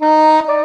เ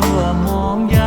ชั่วมองย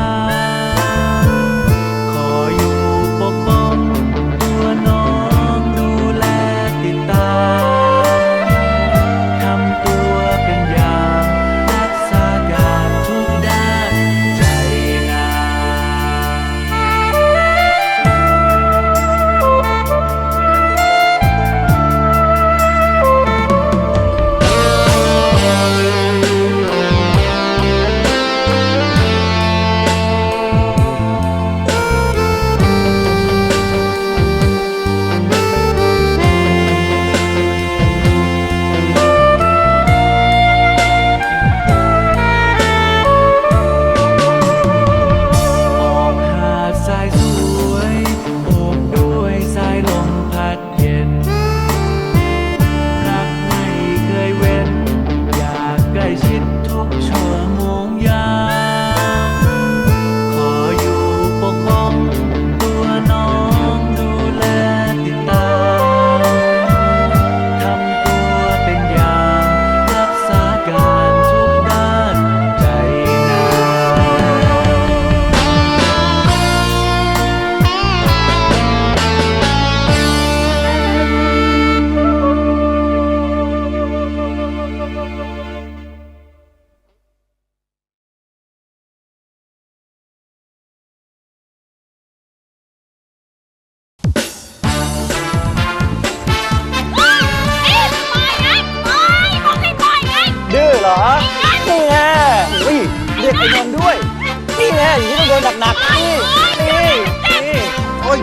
นนด้วย นี่แหละอย่างนี้ต้องโดนหนักๆนี่นี่นี่โอ้ย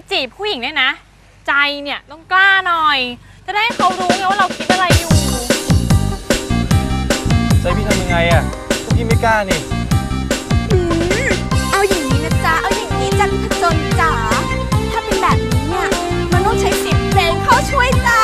จะจีบผู้หญิงเนี่ยนะ ใจเนี่ยต้องกล้าหน่อย จะได้ให้เขารู้ไงว่าเราคิดอะไรอยู่ ใจพี่ทำยังไงอะพี่ไม่กล้านี่อเอาอย่างนี้นะจ๊ะ เอาอย่างนี้จัะพี่ขจนจ๋า ถ้าเป็นแบบนี้เนี่ย มันต้องใช้เสิบเพลงเข้าช่วยจ้ะ